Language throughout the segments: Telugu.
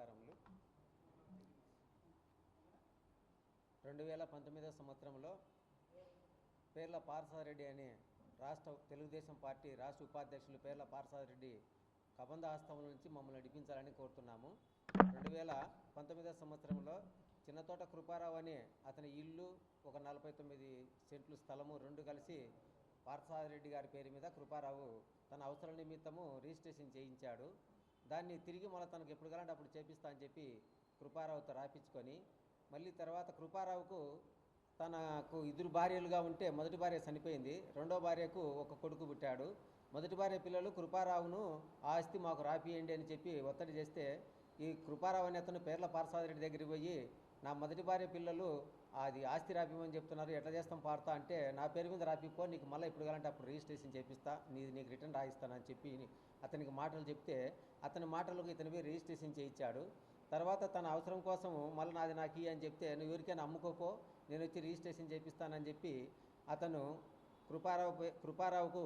నమస్కారములు రెండు వేల పంతొమ్మిదవ సంవత్సరంలో పేర్ల పార్సారెడ్డి అనే రాష్ట్ర తెలుగుదేశం పార్టీ రాష్ట్ర ఉపాధ్యక్షులు పేర్ల పార్సారెడ్డి కబంధ ఆస్థానం నుంచి మమ్మల్ని నడిపించాలని కోరుతున్నాము. రెండు వేల పంతొమ్మిదవ సంవత్సరంలో చిన్నతోట కృపారావు అనే అతని ఇల్లు ఒక నలభై తొమ్మిది సెంట్లు స్థలము రెండు కలిసి పార్సారెడ్డి గారి పేరు మీద కృపారావు తన అవసరం నిమిత్తము రిజిస్ట్రేషన్ చేయించాడు. దాన్ని తిరిగి మళ్ళీ తనకు ఎప్పుడు కావాలంటే అప్పుడు చేపిస్తా అని చెప్పి కృపారావుతో రాపించుకొని మళ్ళీ తర్వాత కృపారావుకు తనకు ఇద్దరు భార్యలుగా ఉంటే మొదటి భార్య చనిపోయింది. రెండో భార్యకు ఒక కొడుకు పుట్టాడు. మొదటి భార్య పిల్లలు కృపారావును ఆస్తి మాకు రాపియండి అని చెప్పి ఒత్తిడి చేస్తే ఈ కృపారావు అనే అతను పేర్ల పార్సాదిరెడ్డి దగ్గరికి పోయి నా మొదటి భార్య పిల్లలు అది ఆస్తి రాపిమని చెప్తున్నారు. ఎట్లా చేస్తాం పాడతా అంటే నా పేరు మీద రాపిపో నీకు మళ్ళీ ఇప్పుడు కావాలంటే అప్పుడు రిజిస్ట్రేషన్ చేపిస్తా నీ నీకు రిటర్న్ రాయిస్తానని చెప్పి అతనికి మాటలు చెప్తే అతని మాటలకు ఇతని పోయి రిజిస్ట్రేషన్ చేయించాడు. తర్వాత తన అవసరం కోసం మళ్ళీ నాది నాకు ఇయ్యి అని చెప్తే నువ్వు ఎవరికైనా అమ్ముకోపో నేను వచ్చి రిజిస్ట్రేషన్ చేపిస్తానని చెప్పి అతను కృపారావు కృపారావుకు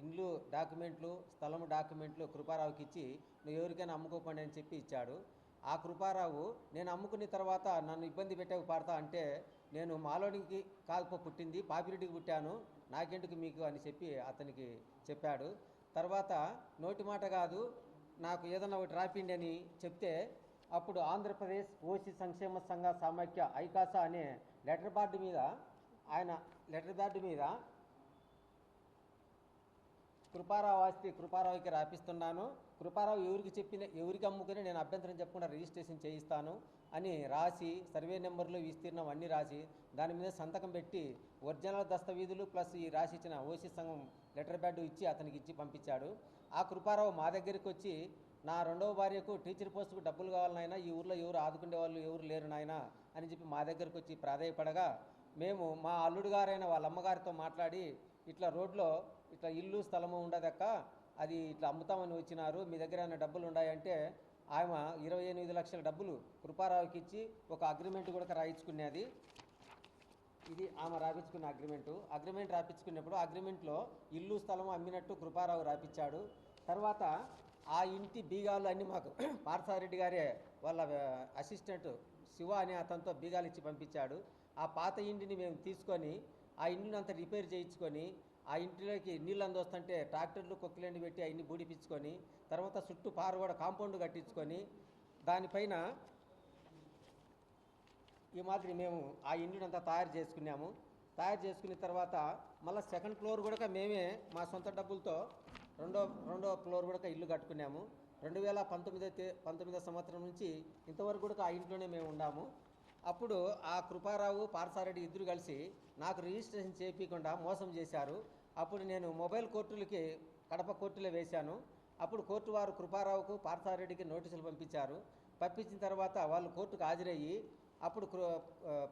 ఇండ్లు డాక్యుమెంట్లు స్థలము డాక్యుమెంట్లు కృపారావుకి ఇచ్చి నువ్వు ఎవరికైనా అమ్ముకోపండి అని చెప్పి ఇచ్చాడు. ఆ కృపారావు నేను అమ్ముకున్న తర్వాత నన్ను ఇబ్బంది పెట్టావు పాడతా అంటే నేను మాలోనికి కాల్ప పుట్టింది పాపిరెడ్డికి పుట్టాను నాకెందుకు మీకు? అని చెప్పి అతనికి చెప్పాడు. తర్వాత నోటి మాట కాదు నాకు ఏదన్నా ఒకటి రాపిండి అని చెప్తే అప్పుడు ఆంధ్రప్రదేశ్ ఓసీ సంక్షేమ సంఘ సమాఖ్య ఐకాసా అనే లెటర్ బార్డు మీద ఆయన లెటర్ బార్డు మీద కృపారావు ఆస్తి కృపారావుకి రాపిస్తున్నాను. కృపారావు ఎవరికి చెప్పిన ఎవరికి అమ్ముకుని నేను అభ్యంతరం చెప్పకుండా రిజిస్ట్రేషన్ చేయిస్తాను అని రాసి సర్వే నెంబర్లు విస్తీర్ణం అన్నీ రాసి దాని మీద సంతకం పెట్టి ఒరిజినల్ దస్తవీధులు ప్లస్ ఈ రాసి ఇచ్చిన ఓసీ సంఘం లెటర్ బ్యాడ్ ఇచ్చి అతనికి ఇచ్చి పంపించాడు. ఆ కృపారావు మా దగ్గరికి వచ్చి నా రెండవ భార్యకు టీచర్ పోస్టుకు డబ్బులు కావాలనైనా ఈ ఊర్లో ఎవరు ఆదుకునే వాళ్ళు ఎవరు లేరు నాయనా అని చెప్పి మా దగ్గరికి వచ్చి ప్రాధాయపడగా మేము మా అల్లుడు గారైన వాళ్ళ అమ్మగారితో మాట్లాడి ఇట్లా రోడ్లో ఇట్లా ఇల్లు స్థలము ఉండదక్క అది ఇట్లా అమ్ముతామని వచ్చినారు. మీ దగ్గర ఏమైనా డబ్బులు ఉన్నాయంటే ఆమె ఇరవై ఎనిమిది లక్షల డబ్బులు కృపారావుకి ఇచ్చి ఒక అగ్రిమెంట్ కూడా రాయించుకునేది. ఇది ఆమె రాపించుకున్న అగ్రిమెంటు. అగ్రిమెంట్ రాపించుకున్నప్పుడు అగ్రిమెంట్లో ఇల్లు స్థలం అమ్మినట్టు కృపారావు రాపించాడు. తర్వాత ఆ ఇంటి బీగాలు అన్నీ మాకు పార్థారెడ్డి గారే వాళ్ళ అసిస్టెంట్ శివ అనే అతనితో బీగాలు ఇచ్చి పంపించాడు. ఆ పాత ఇంటిని మేము తీసుకొని ఆ ఇంటిని అంతా రిపేర్ చేయించుకొని ఆ ఇంటిలోకి నీళ్ళు అందొస్తుంటే ట్రాక్టర్లు కొక్కిలండి పెట్టి అవన్నీ బూడిపించుకొని తర్వాత చుట్టూ పారు కూడా కాంపౌండ్ కట్టించుకొని దానిపైన ఈ మాదిరి మేము ఆ ఇంటిని అంతా తయారు చేసుకున్నాము. తయారు చేసుకున్న తర్వాత మళ్ళీ సెకండ్ ఫ్లోర్ కూడా మేమే మా సొంత డబ్బులతో రెండో రెండో ఫ్లోర్ కూడా ఇల్లు కట్టుకున్నాము. రెండు వేల పంతొమ్మిదో పంతొమ్మిదో సంవత్సరం నుంచి ఇంతవరకు కూడా ఆ ఇంట్లోనే మేము ఉన్నాము. అప్పుడు ఆ కృపారావు పార్సారెడ్డి ఇద్దరు కలిసి నాకు రిజిస్ట్రేషన్ చేయకుండా మోసం చేశారు. అప్పుడు నేను మొబైల్ కోర్టులకి కడప కోర్టులో వేశాను. అప్పుడు కోర్టు వారు కృపారావుకు పార్థసారెడ్డికి నోటీసులు పంపించారు. పంపించిన తర్వాత వాళ్ళు కోర్టుకు హాజరయ్యి అప్పుడు కృ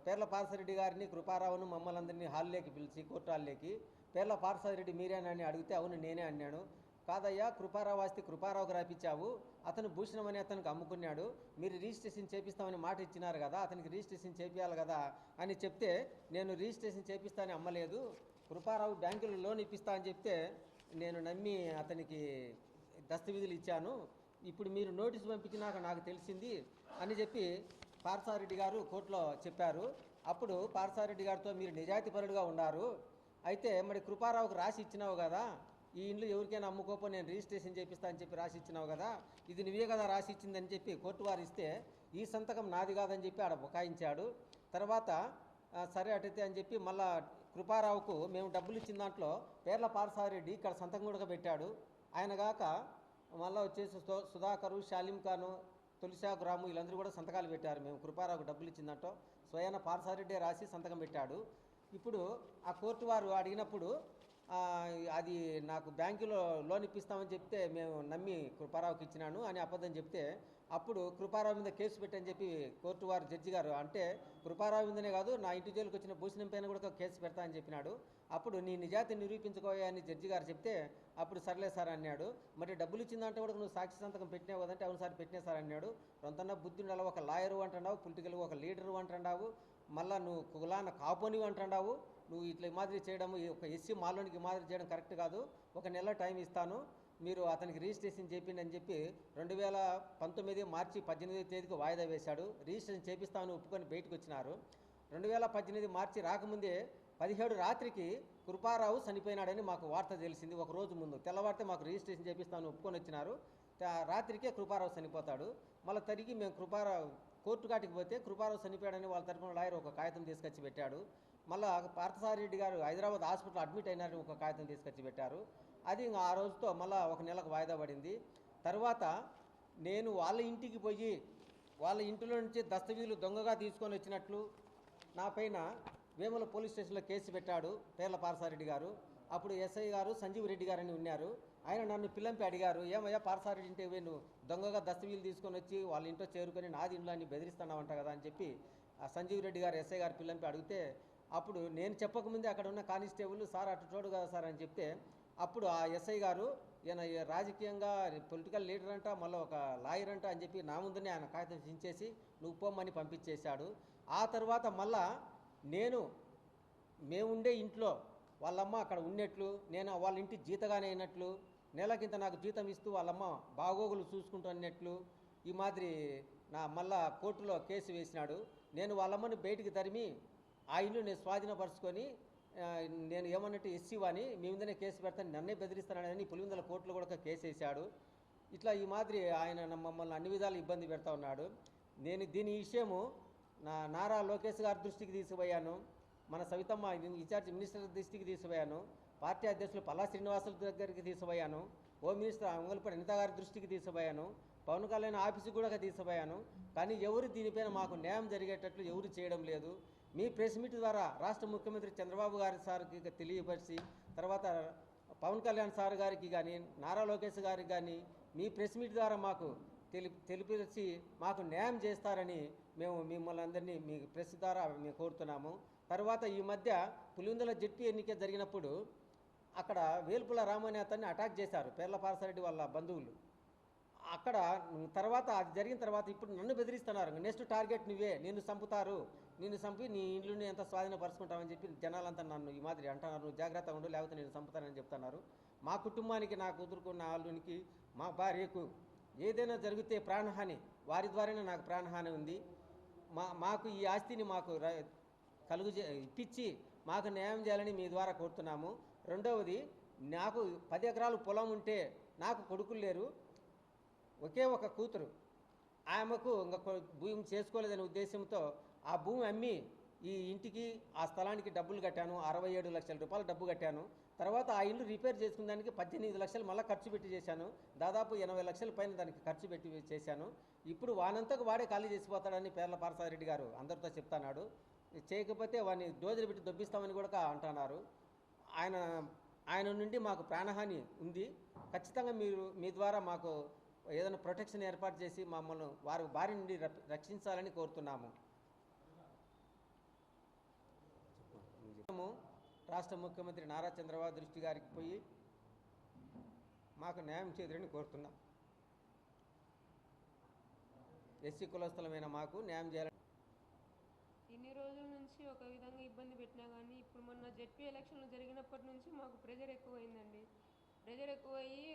పేర్ల పార్సారెడ్డి గారిని కృపారావును మమ్మల్ని అందరినీ హాల్లోకి పిలిచి కోర్టు హాల్లోకి పేర్ల పార్థసారెడ్డి మీరేనని అడిగితే అవును నేనే అన్నాను. కాదయ్యా కృపారావు ఆస్తి కృపారావుకి రాపించావు అతను భూషణం అని అతనికి అమ్ముకున్నాడు. మీరు రిజిస్ట్రేషన్ చేపిస్తామని మాట ఇచ్చినారు కదా అతనికి రిజిస్ట్రేషన్ చేపియాలి కదా అని చెప్తే నేను రిజిస్ట్రేషన్ చేపిస్తానని అమ్మలేదు. కృపారావు బ్యాంకులో లోన్ ఇప్పిస్తా అని చెప్తే నేను నమ్మి అతనికి దస్తవీధులు ఇచ్చాను. ఇప్పుడు మీరు నోటీసు పంపించినాక నాకు తెలిసింది అని చెప్పి పార్సారెడ్డి గారు కోర్టులో చెప్పారు. అప్పుడు పార్సారెడ్డి గారితో మీరు నిజాయితీపరుడుగా ఉన్నారు. అయితే మరి కృపారావుకు రాసి ఇచ్చినావు కదా ఈ ఇండ్లు ఎవరికైనా అమ్ముకోపో నేను రిజిస్ట్రేషన్ చేపిస్తా అని చెప్పి రాసి ఇచ్చినావు కదా ఇది నువ్వే కదా రాసి ఇచ్చిందని చెప్పి కోర్టు వారు ఇస్తే ఈ సంతకం నాది కాదని చెప్పి ఆడ బుకాయించాడు. తర్వాత సరే అటైతే అని చెప్పి మళ్ళా కృపారావుకు మేము డబ్బులు ఇచ్చిన దాంట్లో పేర్ల పార్సారెడ్డి ఇక్కడ సంతకం కూడా పెట్టాడు. ఆయన గాక మళ్ళీ వచ్చేసి సు- సుధాకరు షాలిం ఖాను తులసాకు రాము వీళ్ళందరూ కూడా సంతకాలు పెట్టారు. మేము కృపారావుకు డబ్బులు ఇచ్చిందంటో స్వయాన పార్సారెడ్డే రాసి సంతకం పెట్టాడు. ఇప్పుడు ఆ కోర్టు వారు అడిగినప్పుడు అది నాకు బ్యాంకులో లోన్ ఇప్పిస్తామని చెప్తే మేము నమ్మి పరావుకి ఇచ్చినాను అని అబద్ధం చెప్తే అప్పుడు కృపారావు మీద కేసు పెట్టని చెప్పి కోర్టు వారు జడ్జి గారు అంటే కృపారావు మీదనే కాదు నా ఇంటి జైలుకి వచ్చిన భూషణం పైన కూడా కేసు పెడతా అని చెప్పినాడు. అప్పుడు నీ నిజాతి నిరూపించుకోయా అని జడ్జి గారు చెప్తే అప్పుడు సర్లే సార్ అన్నాడు. మరి డబ్బులు ఇచ్చిందంటే కూడా నువ్వు సాక్షి సంతకం పెట్టినావు కదంటే అవును సార్ పెట్టినా సార్ అన్నాడు. రొంతన్న బుద్ధి ఉండాలి ఒక లాయరు అంటున్నావు పొలిటికల్ ఒక లీడరు అంటున్నావు మళ్ళీ నువ్వు కులాన కాపోనివి అంటున్నావు నువ్వు ఇట్లా ఈ మాదిరి చేయడం ఒక ఎస్సీ మాలోనికి మాదిరి చేయడం కరెక్ట్ కాదు. ఒక నెల టైం ఇస్తాను. మీరు అతనికి రిజిస్ట్రేషన్ చేయండి అని చెప్పి రెండు వేల పంతొమ్మిది మార్చి పద్దెనిమిది తేదీకి వాయిదా వేశాడు. రిజిస్ట్రేషన్ చేపిస్తామని ఒప్పుకొని బయటకు వచ్చినారు. రెండు వేల పద్దెనిమిది మార్చి రాకముందే పదిహేడు రాత్రికి కృపారావు చనిపోయినాడని మాకు వార్త తెలిసింది. ఒక రోజు ముందు తెల్లవారితే మాకు రిజిస్ట్రేషన్ చేపిస్తామని ఒప్పుకొని వచ్చినారు. రాత్రికే కృపారావు చనిపోతాడు. మళ్ళీ తిరిగి మేము కృపారావు కోర్టు కాటికి పోతే కృపారావు చనిపోయాడని వాళ్ళ తరఫున లాయర్ ఒక కాగితం తీసుకొచ్చి పెట్టాడు. మళ్ళా పార్థసారెడ్డి గారు హైదరాబాద్ హాస్పిటల్ అడ్మిట్ అయినారని ఒక కాగితం తీసుకొచ్చి పెట్టారు. అది ఇంకా ఆ రోజుతో మళ్ళీ ఒక నెలకు వాయిదా పడింది. తర్వాత నేను వాళ్ళ ఇంటికి పోయి వాళ్ళ ఇంటిలో నుంచి దస్తవీలు దొంగగా తీసుకొని వచ్చినట్లు నా పైన వేముల పోలీస్ స్టేషన్లో కేసు పెట్టాడు పేర్ల పారసారెడ్డి గారు. అప్పుడు ఎస్ఐ గారు సంజీవ్ రెడ్డి గారు అని ఉన్నారు. ఆయన నన్ను పిల్లంపి అడిగారు ఏమయ్యా పారసారెడ్డి ఇంటికి పోయి నువ్వు దొంగగా దస్తవీలు తీసుకొని వచ్చి వాళ్ళ ఇంట్లో చేరుకొని నాది ఇంట్లో అని బెదిరిస్తున్నావంట కదా అని చెప్పి ఆ సంజీవ్ రెడ్డి గారు ఎస్ఐ గారు పిల్లంపి అడిగితే అప్పుడు నేను చెప్పకముందే అక్కడ ఉన్న కానిస్టేబుల్ సార్ అటు చూడు కదా సార్ అని చెప్తే అప్పుడు ఆ ఎస్ఐ గారు ఈయన రాజకీయంగా పొలిటికల్ లీడర్ అంట మళ్ళీ ఒక లాయర్ అంట అని చెప్పి నా ముందునే ఆయన కాగితం చించేసి నువ్వు పొమ్మని పంపించేశాడు. ఆ తర్వాత మళ్ళా నేను మేముండే ఇంట్లో వాళ్ళమ్మ అక్కడ ఉన్నట్లు నేను వాళ్ళ ఇంటి జీతగానే అయినట్లు నెలకింత నాకు జీతం ఇస్తూ వాళ్ళమ్మ బాగోగులు చూసుకుంటున్నట్లు ఈ మాదిరి నా మళ్ళా కోర్టులో కేసు వేసినాడు. నేను వాళ్ళమ్మని బయటికి తరిమి ఆ ఇల్లు నేను స్వాధీనపరుచుకొని నేను ఏమన్నట్టు ఎస్సీ వాని మీ ముందనే కేసు పెడతాను నన్నే బెదిరిస్తానని పులివెందుల కోర్టులో కూడా కేసు వేశాడు. ఇట్లా ఈ మాదిరి ఆయన మమ్మల్ని అన్ని విధాలు ఇబ్బంది పెడతా ఉన్నాడు. నేను దీని విషయము నా నారా లోకేష్ గారి దృష్టికి తీసుకుపోయాను. మన సవితమ్మ ఇన్ఛార్జ్ మినిస్టర్ దృష్టికి తీసుకుపోయాను. పార్టీ అధ్యక్షులు పల్లా శ్రీనివాసుల దగ్గరికి తీసుకుపోయాను. హోమ్ మినిస్టర్ అంగల్పూడి అనిత గారి దృష్టికి తీసుకుపోయాను. పవన్ కళ్యాణ్ ఆఫీస్కి కూడా తీసుకుపోయాను. కానీ ఎవరు దీనిపైన మాకు న్యాయం జరిగేటట్లు ఎవరు చేయడం లేదు. మీ ప్రెస్ మీట్ ద్వారా రాష్ట్ర ముఖ్యమంత్రి చంద్రబాబు గారి సార్కి తెలియపరిచి తర్వాత పవన్ కళ్యాణ్ సార్ గారికి కానీ నారా లోకేష్ గారికి కానీ మీ ప్రెస్ మీట్ ద్వారా మాకు తెలి తెలిపించి మాకు న్యాయం చేస్తారని మేము మిమ్మల్ని అందరినీ మీ ప్రెస్ ద్వారా మేము కోరుతున్నాము. తర్వాత ఈ మధ్య పులివెందుల జడ్పీ ఎన్నిక జరిగినప్పుడు అక్కడ వేల్పుల రామనేతని అటాక్ చేశారు పేర్ల పారసారెడ్డి వాళ్ళ బంధువులు. అక్కడ తర్వాత అది జరిగిన తర్వాత ఇప్పుడు నన్ను బెదిరిస్తున్నారు నెక్స్ట్ టార్గెట్ నువ్వే నిన్ను చంపుతారు. నిన్ను చంపి నీ ఇల్లుని ఎంత స్వాధీనపరుచుకుంటామని చెప్పి జనాలంతా నన్ను ఈ మాదిరి అంటున్నారు. నువ్వు జాగ్రత్తగా ఉండు లేకపోతే నేను చంపుతానని చెప్తున్నారు. మా కుటుంబానికి నా కూతురుకు నా అల్లునికి మా భార్యకు ఏదైనా జరిగితే ప్రాణహాని వారి ద్వారానే నాకు ప్రాణహాని ఉంది. మా మాకు ఈ ఆస్తిని మాకు కలుగు ఇప్పించి మాకు న్యాయం చేయాలని మీ ద్వారా కోరుతున్నాము. రెండవది నాకు పది ఎకరాలు పొలం ఉంటే నాకు కొడుకులు లేరు. ఒకే ఒక కూతురు. ఆమెకు ఇంకా భూమి చేసుకోలేదనే ఉద్దేశంతో ఆ భూమి అమ్మి ఈ ఇంటికి ఆ స్థలానికి డబ్బులు కట్టాను. అరవై ఏడు లక్షల రూపాయలు డబ్బు కట్టాను. తర్వాత ఆ ఇల్లు రిపేర్ చేసుకునే దానికి పద్దెనిమిది లక్షలు మళ్ళీ ఖర్చు పెట్టి చేశాను. దాదాపు ఎనభై లక్షల పైన దానికి ఖర్చు పెట్టి చేశాను. ఇప్పుడు వానంతకు వాడే ఖాళీ చేసిపోతాడని పేర్ల పారసారెడ్డి గారు అందరితో చెప్తున్నాడు. చేయకపోతే వాడిని డోజులు పెట్టి దొబ్బిస్తామని కూడా అంటున్నారు. ఆయన ఆయన నుండి మాకు ప్రాణహాని ఉంది. ఖచ్చితంగా మీరు మీ ద్వారా మాకు ఏదైనా ప్రొటెక్షన్ ఏర్పాటు చేసి మమ్మల్ని వారి బారి నుండి రక్షించాలని కోరుతున్నాము. మేము రాష్ట్ర ముఖ్యమంత్రి నారా చంద్రబాబు దృష్టి గారికి పోయి మాకు న్యాయం చేదురని కోరుతున్నాం. ఎస్సీ కులస్థలమైన మాకు న్యాయం చేయాలని ఇన్ని రోజుల నుంచి ఒక విధంగా ఇబ్బంది పెట్టినా కానీ ఇప్పుడు మొన్న జెడ్పీ ఎలక్షన్లు జరిగినప్పటి నుంచి మాకు ప్రెజర్ ఎక్కువైందండి. ప్రెజర్ ఎక్కువయ్యి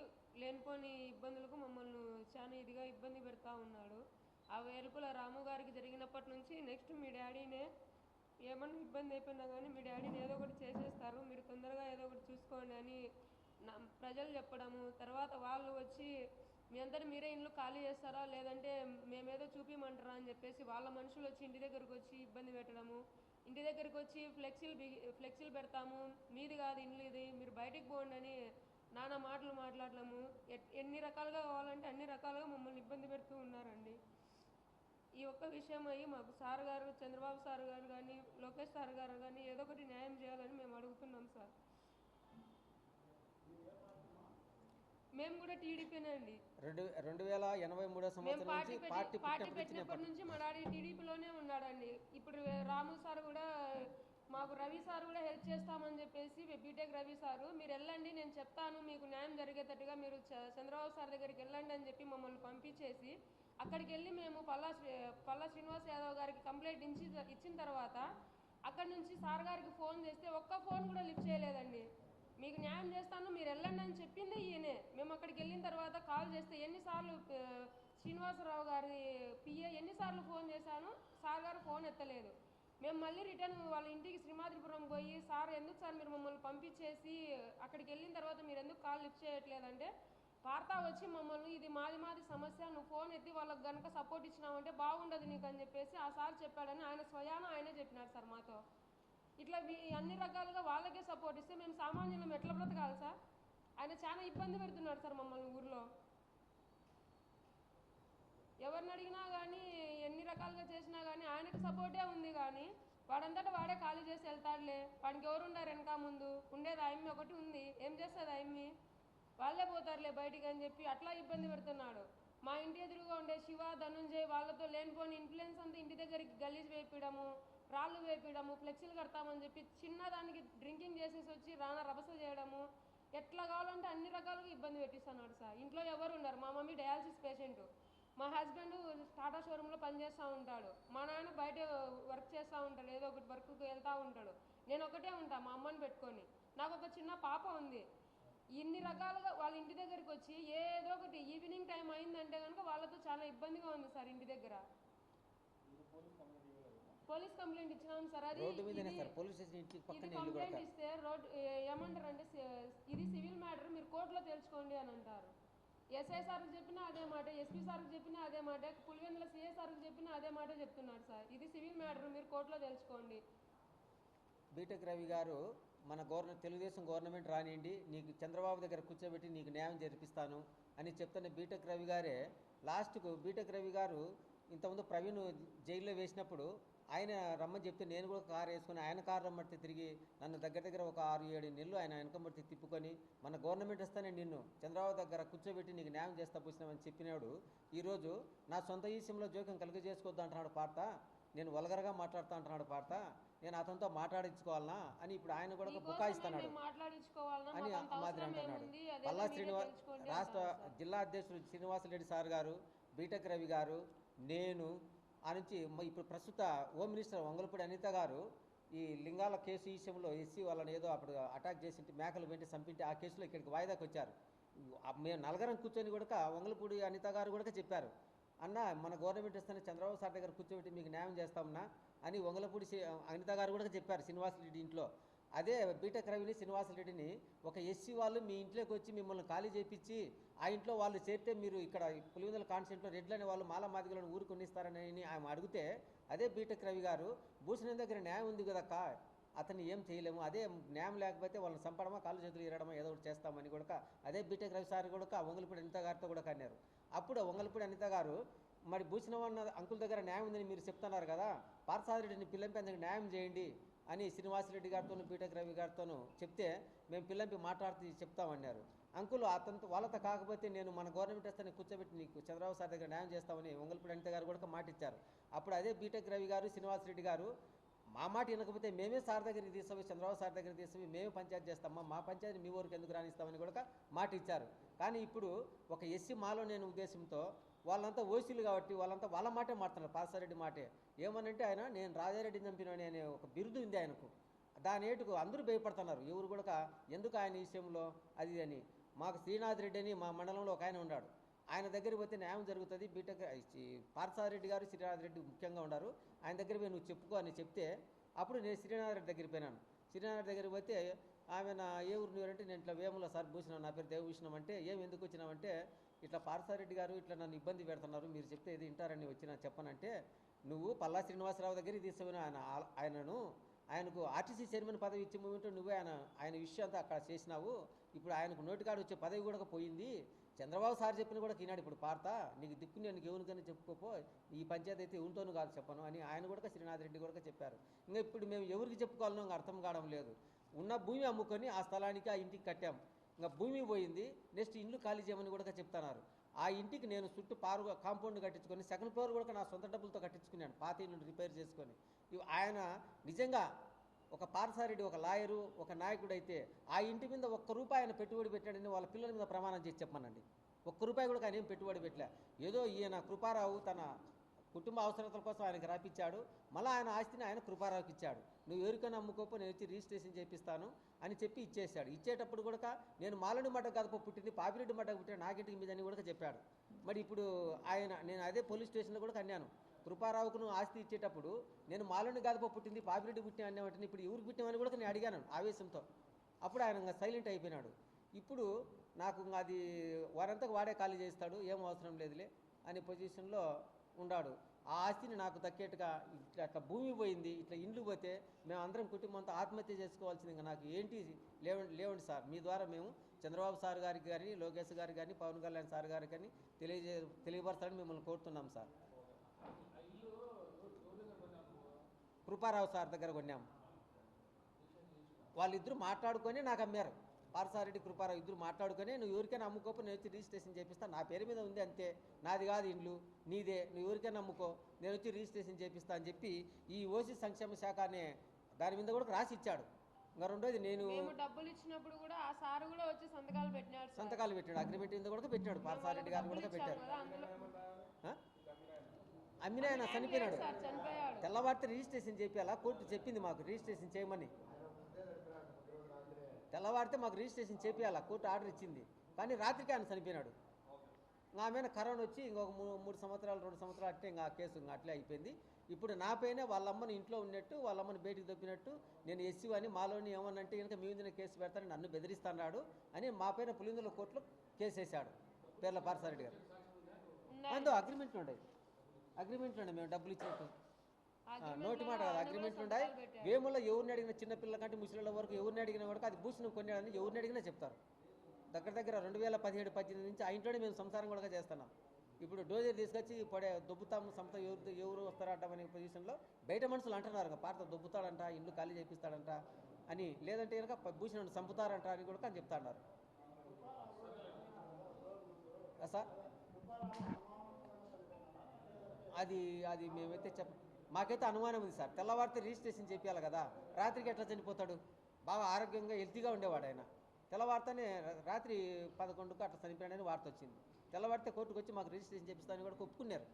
లేనిపోని ఇబ్బందులకు మమ్మల్ని చాలా ఇదిగా ఇబ్బంది పెడతా ఉన్నాడు. ఆ వేల్పుల రాము గారికి జరిగినప్పటి నుంచి నెక్స్ట్ మీ డాడీనే ఏమన్నా ఇబ్బంది అయిపోయినా కానీ మీ డాడీని ఏదో ఒకటి చేసేస్తారు మీరు తొందరగా ఏదో ఒకటి చూసుకోండి అని నా ప్రజలు చెప్పడము తర్వాత వాళ్ళు వచ్చి మీ అందరు మీరే ఇల్లు ఖాళీ చేస్తారా లేదంటే మేమేదో చూపిమంటారా అని చెప్పేసి వాళ్ళ మనుషులు వచ్చి ఇంటి దగ్గరకు వచ్చి ఇబ్బంది పెట్టడము ఇంటి దగ్గరికి వచ్చి ఫ్లెక్సీలు బిగి ఫ్లెక్సీలు పెడతాము మీది కాదు ఇల్లు ఇది మీరు బయటికి పోండి అని నానా మాటలు మాట్లాడలేము ఎన్ని రకాలుగా కావాలంటే అన్ని రకాలుగా మమ్మల్ని ఇబ్బంది పెడుతూ ఉన్నారండి. ఈ ఒక్క విషయం అయ్యి మాకు సార్ గారు చంద్రబాబు సార్ గారు కానీ లోకేష్ సార్ గారు కానీ ఏదో ఒకటి న్యాయం చేయాలని మేము అడుగుతున్నాం సార్. మేము కూడా టీడీపీనే అండి. రెండు రెండు వేల ఎనభై మూడో సంవత్సరం పార్టీ పార్టీ పుట్టినప్పటి నుంచి మా డాడీ టీడీపీలోనే ఉన్నాడండి. ఇప్పుడు రాము సార్ కూడా మాకు రవి సార్ కూడా హెల్ప్ చేస్తామని చెప్పేసి బీటెక్ రవి సారు మీరు వెళ్ళండి నేను చెప్తాను మీకు న్యాయం జరిగేటట్టుగా మీరు చంద్రబాబు సార్ దగ్గరికి వెళ్ళండి అని చెప్పి మమ్మల్ని పంపించేసి అక్కడికి వెళ్ళి మేము పల్లా పల్లా శ్రీనివాస్ యాదవ్ గారికి కంప్లైంట్ ఇచ్చి ఇచ్చిన తర్వాత అక్కడి నుంచి సార్ గారికి ఫోన్ చేస్తే ఒక్క ఫోన్ కూడా లిఫ్ట్ చేయలేదండి. మీకు న్యాయం చేస్తాను మీరు వెళ్ళండి అని చెప్పిందే ఈయనే. మేము అక్కడికి కాల్ చేస్తే ఎన్నిసార్లు శ్రీనివాసరావు గారి పిఏ ఎన్నిసార్లు ఫోన్ చేశాను సార్ గారు ఫోన్ ఎత్తలేదు. మేము మళ్ళీ రిటర్న్ వాళ్ళ ఇంటికి శ్రీమాద్రిపురం పోయి సార్ ఎందుకు సార్ మీరు మమ్మల్ని పంపించేసి అక్కడికి వెళ్ళిన తర్వాత మీరు ఎందుకు కాల్ లిఫ్ట్ చేయట్లేదంటే వార్త వచ్చి మమ్మల్ని ఇది మాది మాది సమస్య నువ్వు ఫోన్ ఎత్తి వాళ్ళకి కనుక సపోర్ట్ ఇచ్చినావంటే బాగుండదు నీకు అని చెప్పేసి ఆ సార్ చెప్పాడని ఆయన స్వయాన ఆయనే చెప్పినారు సార్ మాతో. ఇట్లా అన్ని రకాలుగా వాళ్ళకే సపోర్ట్ ఇస్తే మేము సామాన్యులం ఎట్లా బ్రతకాలి సార్? ఆయన చాలా ఇబ్బంది పెడుతున్నాడు సార్ మమ్మల్ని ఊర్లో. ఎవరిని అడిగినా కానీ ఎన్ని రకాలుగా చేసినా కానీ ఆయనకి సపోర్టే ఉంది కానీ వాడంతటా వాడే ఖాళీ చేసి వెళ్తాడులే. వాడికి ఎవరు ఉన్నారు వెనక ముందు? ఉండేది ఆయమ్మి ఒకటి ఉంది. ఏం చేస్తుంది ఆయమ్మి వాళ్ళే పోతారులే బయటికి అని చెప్పి అట్లా ఇబ్బంది పెడుతున్నాడు. మా ఇంటి ఎదురుగా ఉండే శివ ధనుంజయ్ వాళ్ళతో లేనిపోని ఇన్ఫ్లుయెన్స్ అంతా ఇంటి దగ్గరికి గలీజ్ వేపించడము రాళ్ళు వేపించడము ఫ్లెక్సీలు కడతామని చెప్పి చిన్నదానికి డ్రింకింగ్ చేసేసి వచ్చి రానా రభస చేయడము ఎట్లా కావాలంటే అన్ని రకాలుగా ఇబ్బంది పెట్టిస్తున్నాడు సార్. ఇంట్లో ఎవరు ఉన్నారు మా మమ్మీ డయాలసిస్ పేషెంట్. మా హస్బెండ్ టాటా షోరూంలో పనిచేస్తూ ఉంటాడు. మా నాన్న బయట వర్క్ చేస్తూ ఉంటాడు. ఏదో ఒకటి వర్క్కి వెళ్తూ ఉంటాడు. నేను ఒకటే ఉంటాను మా అమ్మని పెట్టుకొని. నాకు ఒక చిన్న పాప ఉంది. ఇన్ని రకాలుగా వాళ్ళ ఇంటి దగ్గరికి వచ్చి ఏదో ఒకటి ఈవినింగ్ టైం అయిందంటే కనుక వాళ్ళతో చాలా ఇబ్బందిగా ఉంది సార్ ఇంటి దగ్గర. పోలీస్ కంప్లైంట్ ఇచ్చినాం సార్. అది ఇది- కంప్లైంట్ ఇస్తే రోడ్ ఏమంటారు అంటే ఇది సివిల్ మ్యాటర్ మీరు కోర్టులో తెలుసుకోండి అని అంటారు. ఎస్ఐ సార్కి చెప్పినా అదే మాట ఎస్పీ సార్కి చెప్పినా అదే మాట పులివెందుల సిఐ సార్కి చెప్పినా అదే మాట చెప్తున్నారు సార్. ఇది సివిల్ మ్యాటర్ మీరు కోర్టులో తెలుసుకోండి. బీటెక్ రవి గారు మన గవర్న తెలుగుదేశం గవర్నమెంట్ రానియండి నీకు చంద్రబాబు దగ్గర కూర్చోబెట్టి నీకు న్యాయం జరిపిస్తాను అని చెప్తున్న బీటెక్ రవి గారే లాస్ట్కు బీటెక్ రవి గారు ఇంతకుముందు ప్రవీణ్ జైల్లో వేసినప్పుడు ఆయన రమ్మని చెప్తే నేను కూడా కారు వేసుకుని ఆయన కారు రమ్మంటే తిరిగి నన్ను దగ్గర దగ్గర ఒక ఆరు ఏడు నెలలు ఆయన వెనకబడితే తిప్పుకొని మన గవర్నమెంట్ వస్తానే నిన్ను చంద్రబాబు దగ్గర కూర్చోబెట్టి నీకు న్యాయం చేస్తా పోసినామని చెప్పినాడు. ఈరోజు నా సొంత విషయంలో జోక్యం కలిగజేసుకోవద్దు అంటున్నాడు పార్త నేను వలగరగా మాట్లాడుతా అంటున్నాడు పార్త నేను అతనితో మాట్లాడించుకోవాలనా అని ఇప్పుడు ఆయన కూడా ఒక బుకాయిస్తున్నాడు. అని మాదిరి అంటున్నాడు. పల్లా శ్రీనివాస్ రాష్ట్ర. జిల్లా అధ్యక్షుడు శ్రీనివాసరెడ్డి సార్ గారు బీటెక్ రవి గారు నేను ఆ నుంచి ఇప్పుడు ప్రస్తుత హోమ్ మినిస్టర్ వంగలపూడి అనిత గారు ఈ లింగాల కేసు విషయంలో ఎస్సీ వాళ్ళని ఏదో అప్పుడు అటాక్ చేసింటి మేకలు వెంటి చంపింటి ఆ కేసులో ఇక్కడికి వాయిదాకి వచ్చారు. మేము నలగరం కూర్చొని కూడా వంగలపూడి అనిత గారు కూడా చెప్పారు. అన్న మన గవర్నమెంట్ ఇస్తానే చంద్రబాబు సార్ దగ్గర కూర్చోబెట్టి మీకు న్యాయం చేస్తామన్నా అని వంగలపూడి అనిత గారు కూడా చెప్పారు శ్రీనివాసరెడ్డి ఇంట్లో. అదే బీటెక్ రవిని శ్రీనివాసరెడ్డిని ఒక ఎస్సీ వాళ్ళు మీ ఇంట్లోకి వచ్చి మిమ్మల్ని ఖాళీ చేపించి ఆ ఇంట్లో వాళ్ళు చేరితే మీరు ఇక్కడ పులివెందుల కాన్స్టెంట్లో రెడ్లని వాళ్ళు మాల మాదిగలను ఊరు కొనిస్తారని ఆమె అడిగితే అదే బీటెక్ రవి గారు భూషణం దగ్గర న్యాయం ఉంది కదక్క అతన్ని ఏం చేయలేము అదే న్యాయం లేకపోతే వాళ్ళని చంపడమా కాళ్ళు చేతులు ఇరడమా ఏదో ఒకటి చేస్తామని కూడా అదే బీటెక్ రవి సార్ కూడా వంగలపూడి అనిత గారితో కూడా కన్నారు అప్పుడు వంగలపూడి అనిత గారు మరి భూషణం అంకుల్ దగ్గర న్యాయం ఉందని మీరు చెప్తున్నారు కదా పార్థసారెడ్డిని పిల్లంపి అందుకు న్యాయం చేయండి అని శ్రీనివాసరెడ్డి గారితోనూ బీటెక్ రవి గారితోనూ చెప్తే మేము పిల్లంపి మాట్లాడుతూ చెప్తామన్నారు అంకుల్ అతనితో వాళ్ళతో కాకపోతే నేను మన గవర్నమెంట్ వస్తే కూర్చోబెట్టి నీకు చంద్రబాబు సార్ దగ్గర న్యాయం చేస్తామని వంగలపూడి అనిత గారు కూడా మాట ఇచ్చారు. అప్పుడు అదే బీటెక్ రవి గారు శ్రీనివాసరెడ్డి గారు మా మాట వినకపోతే మేమే సార్ దగ్గరికి తీసుకుపోయి చంద్రబాబు సార్ దగ్గర తీసుకుపోయి మేమే పంచాయతీ చేస్తామా? మా పంచాయతీ మీ ఊరికి ఎందుకు రాణిస్తామని కూడా మాట ఇచ్చారు. కానీ ఇప్పుడు ఒక ఎస్సీ మాలో నేను ఉద్దేశంతో వాళ్ళంతా ఓసీలు కాబట్టి వాళ్ళంతా వాళ్ళ మాటే మాట్లాడుతున్నారు పాసారెడ్డి మాటే. ఏమనంటే ఆయన నేను రాజారెడ్డిని చంపినని అనే ఒక బిరుదు ఉంది ఆయనకు. దాని ఏటుకు అందరూ భయపడుతున్నారు. ఎవరు కూడా ఎందుకు ఆయన విషయంలో? అది అని. మాకు శ్రీనాథ్ రెడ్డి అని మా మండలంలో ఒక ఆయన ఉన్నాడు. ఆయన దగ్గరికి పోతే న్యాయం జరుగుతుంది. బీటెక్ పార్థసారెడ్డి గారు శ్రీనాథ్ రెడ్డి ముఖ్యంగా ఉన్నారు ఆయన దగ్గర పోయి నువ్వు చెప్పుకో అని చెప్తే అప్పుడు నేను శ్రీనాథ్ రెడ్డి దగ్గరికి పోయినాను. శ్రీనాథ్ రెడ్డి దగ్గరికి పోతే ఆమె నా ఏ ఊరు నువ్వు నేను ఇట్లా వేముల సార్ భూషణం నా పేరు దేవభూషణం అంటే ఏం ఎందుకు వచ్చినామంటే ఇట్లా పార్సారెడ్డి గారు ఇట్లా నన్ను ఇబ్బంది పెడుతున్నారు మీరు చెప్తే ఇది వింటారని వచ్చిన చెప్పనంటే నువ్వు పల్లా శ్రీనివాసరావు దగ్గరికి తీసుకుని ఆయన ఆయనను ఆయనకు ఆర్టీసీ చైర్మన్ పదవి ఇచ్చే మూమెంట్ నువ్వే ఆయన ఆయన విషయం అంతా అక్కడ చేసినావు ఇప్పుడు ఆయనకు నోటికాడు వచ్చే పదవి కూడా పోయింది. చంద్రబాబు సార్ చెప్పిన కూడా ఈనాడు ఇప్పుడు పార్త నీకు దిక్కు నేను ఎవరికైనా చెప్పుకోపో ఈ పంచాయతీ అయితే ఎవరితోనూ కాదు చెప్పను అని ఆయన కూడా శ్రీనాథ్ రెడ్డి కూడా చెప్పారు. ఇంకా ఇప్పుడు మేము ఎవరికి చెప్పుకోవాలనో అర్థం కావడం లేదు. ఉన్న భూమి అమ్ముకొని ఆ స్థలానికి ఆ ఇంటికి కట్టాం. ఇంకా భూమి పోయింది. నెక్స్ట్ ఇల్లు ఖాళీ చేయమని కూడా చెప్తున్నారు. ఆ ఇంటికి నేను చుట్టూ పారు కాంపౌండ్ కట్టించుకొని సెకండ్ ఫ్లోర్ కూడా నా సొంత డబ్బులతో కట్టించుకున్నాను పాత ఇల్లు రిపేర్ చేసుకొని. ఆయన నిజంగా ఒక పార్సారెడ్డి ఒక లాయరు ఒక నాయకుడు అయితే ఆ ఇంటి మీద ఒక్క రూపాయి ఆయన పెట్టుబడి పెట్టాడని వాళ్ళ పిల్లల మీద ప్రమాణం చేసి చెప్పమనండి. ఒక్క రూపాయి కూడా ఆయన ఏం పెట్టుబడి పెట్టలే. ఏదో ఈయన కృపారావు తన కుటుంబ అవసరతల కోసం ఆయనకి రాపిచ్చాడు. మళ్ళీ ఆయన ఆస్తిని ఆయన కృపారావుకి ఇచ్చాడు. నువ్వు ఎవరికైనా అమ్ముకోపో నేను వచ్చి రిజిస్ట్రేషన్ చేపిస్తాను అని చెప్పి ఇచ్చేశాడు. ఇచ్చేటప్పుడు కూడా నేను మాలని మడ్డ కదప పుట్టింది పాపిరెడ్డి మడ్డ పుట్టిన నాకింటికి మీద అని కూడా చెప్పాడు. మరి ఇప్పుడు ఆయన నేను అదే పోలీస్ స్టేషన్లో కూడా అన్నాను. కృపారావుకు నువ్వు ఆస్తి ఇచ్చేటప్పుడు నేను మాలని గదప పుట్టింది పాపిరెడ్డి పుట్టిన అన్నామంటే ఇప్పుడు ఎవరికి పుట్టినామని కూడా నేను అడిగాను ఆవేశంతో. అప్పుడు ఆయన సైలెంట్ అయిపోయినాడు. ఇప్పుడు నాకు అది వారంతా వాడే ఖాళీ చేస్తాడు ఏం అవసరం లేదులే అనే పొజిషన్లో ఉన్నాడు ఆ ఆస్తిని నాకు దక్కేట్టుగా ఇట్లా అట్లా భూమి పోయింది ఇట్లా ఇండ్లు పోతే మేము అందరం కుటుంబంతో ఆత్మహత్య చేసుకోవాల్సింది ఇంకా నాకు ఏంటి లేవండి లేవండి సార్. మీ ద్వారా మేము చంద్రబాబు సార్ గారికి కానీ లోకేష్ గారి కానీ పవన్ కళ్యాణ్ సార్ గారికి కానీ తెలియజే తెలియపరచాలని మిమ్మల్ని కోరుతున్నాం సార్. కృపారావు సార్ దగ్గర కొన్నాం. వాళ్ళిద్దరూ మాట్లాడుకొని నాకు అమ్మారు. పారసారెడ్డి కృపారావు ఇద్దరు మాట్లాడుకొని నువ్వు ఎవరికైనా అమ్ముకోపో నేను వచ్చి రిజిస్ట్రేషన్ చేపిస్తా. నా పేరు మీద ఉంది అంతే. నాది కాదు ఇండ్లు నీదే. నువ్వు ఎవరికైనా అమ్ముకో నేను వచ్చి రిజిస్ట్రేషన్ చేపిస్తా అని చెప్పి ఈ ఓసీ సంక్షేమ శాఖ అనే దాని మీద కూడా రాసి ఇచ్చాడు. ఇంకా రెండోది నేను డబ్బులు ఇచ్చినప్పుడు కూడా ఆ సార్ కూడా వచ్చి సంతకాలు పెట్టినాడు. సంతకాలు పెట్టాడు. అగ్రిమెంట్ మీద కూడా పెట్టాడు. పారసారెడ్డి గారు కూడా ఇచ్చాము పెట్టారు. కదా, అందులో. ఆ? అమ్మిన ఆయన చనిపోయినాడు తెల్లవారితే రిజిస్ట్రేషన్ చేయాలా కోర్టు చెప్పింది మాకు రిజిస్ట్రేషన్ చేయమని. తెల్లవారితే మాకు రిజిస్ట్రేషన్ చేపియాలా? కోర్టు ఆర్డర్ ఇచ్చింది. కానీ రాత్రికి ఆయన చనిపోయినాడు. ఇంకా ఆమె కరోనా వచ్చి ఇంకొక మూడు సంవత్సరాలు రెండు సంవత్సరాలు అట్టే ఇంకా కేసు ఇంకా అట్లే అయిపోయింది. ఇప్పుడు నా పైన వాళ్ళ అమ్మని ఇంట్లో ఉన్నట్టు వాళ్ళ అమ్మని బయటికి దొప్పినట్టు నేను ఎస్సీ అని మాలోని ఏమనంటే కనుక మీ మీద కేసు పెడతాను నన్ను బెదిరిస్తున్నాడు అని మా పైన పులిందుల కోర్టులో కేసు వేశాడు. పేర్ల పారసారెడ్డి గారు. అందు అగ్రిమెంట్లు ఉండేవి అగ్రిమెంట్లు ఉండే మేము డబ్బులు ఇచ్చినట్టు. నోటి మాట కాదు అగ్రిమెంట్లు ఉంటాయి. వేములో ఎవరిని అడిగిన చిన్న పిల్లల కంటే ముసలిళ్ళ వరకు ఎవరిని అడిగిన వరకు అది భూషణం కొన్నాడని ఎవరిని అడిగినా చెప్తారు. దగ్గర దగ్గర రెండు వేల పదిహేడు పద్దెనిమిది నుంచి ఆ ఇంట్లోనే మేము సంసారం కూడా చేస్తున్నాం. ఇప్పుడు డోజర్ తీసుకొచ్చి పడే దొబ్బుతాము సంస్థ ఎవరు ఎవరు వస్తారట అనే పొజిషన్లో బయట మనుషులు అంటున్నారు కదా పార్త దొబ్బుతాడంట ఇల్లు ఖాళీ చేపిస్తాడంట అని. లేదంటే కనుక భూషణ్ చంపుతారంట అని కూడా అని చెప్తా ఉన్నారు ఆ సార్? అది అది మేమైతే చెప్ప మాకైతే అనుమానం ఉంది సార్. తెల్లవారితే రిజిస్ట్రేషన్ చేపించాలి కదా. రాత్రికి ఎట్లా చనిపోతాడు? బాగా ఆరోగ్యంగా హెల్తీగా ఉండేవాడు ఆయన. తెల్లవారితేనే రాత్రి పదకొండుకు అట్లా చనిపోయాడని వార్త వచ్చింది. తెల్లవారితే కోర్టుకు వచ్చి మాకు రిజిస్ట్రేషన్ చేపిస్తానని కూడా ఒప్పుకున్నారు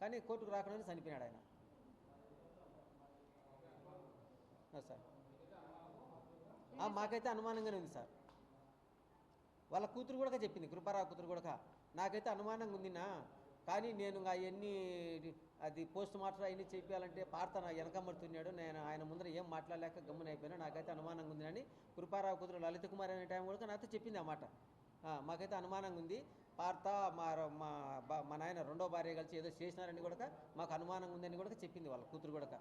కానీ కోర్టుకు రాకుండానే చనిపోయాడు ఆయన. సార్. మాకైతే అనుమానంగానే ఉంది సార్. వాళ్ళ కూతురు కూడా చెప్పింది కృపారావు కూతురు కూడా. నాకైతే అనుమానంగా ఉందినా. కానీ నేను అవన్నీ అది పోస్ట్ మార్టం అవన్నీ చెప్పాలంటే పార్త నా వెనకమ్మడుతున్నాడు నేను ఆయన ముందర ఏం మాట్లాడలేక గమ్మున అయిపోయినా. నాకైతే అనుమానంగా ఉంది అని కృపారావు కూతురు లలిత కుమార్ అనే టైం కూడా నాతో చెప్పింది అన్నమాట మాకైతే అనుమానంగా ఉంది. పార్త మా మా మా నాయన రెండో భార్య కలిసి ఏదో చేసినారని కూడా మాకు అనుమానంగా ఉందని కూడా చెప్పింది వాళ్ళ కూతురు కూడా.